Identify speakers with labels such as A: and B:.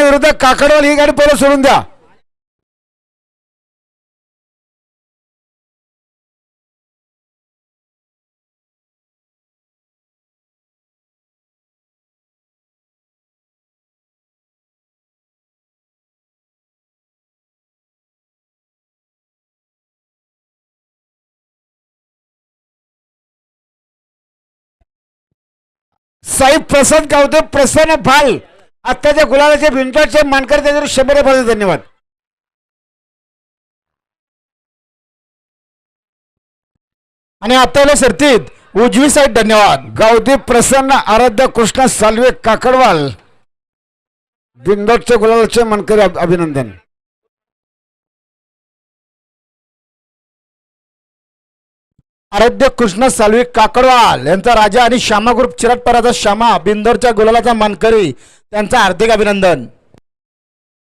A: विरुद्ध काकडवाल ही गाडी परत सोडून द्या. साहेब प्रसाद गावते प्रसन्न भाल. आत्ताच्या गुलाबाचे भिंटाचे मानकर त्याच्यावर शंभर फार धन्यवाद.
B: आणि आत्ताला सरतीत. उजवी साईड धन्यवाद.
A: गावदी प्रसन्न आराध्य कृष्ण सालवे काकडवाल. बिंदोडचे गुलाबाचे मानकरी अभ- अभिनंदन.
B: आराध्य कृष्ण साल्वे काकडवाल यांचा राजा आणि श्यामा ग्रुप चिरटपराचा श्यामा बिंदोरच्या गुलालाचा मानकरी त्यांचा हार्दिक अभिनंदन.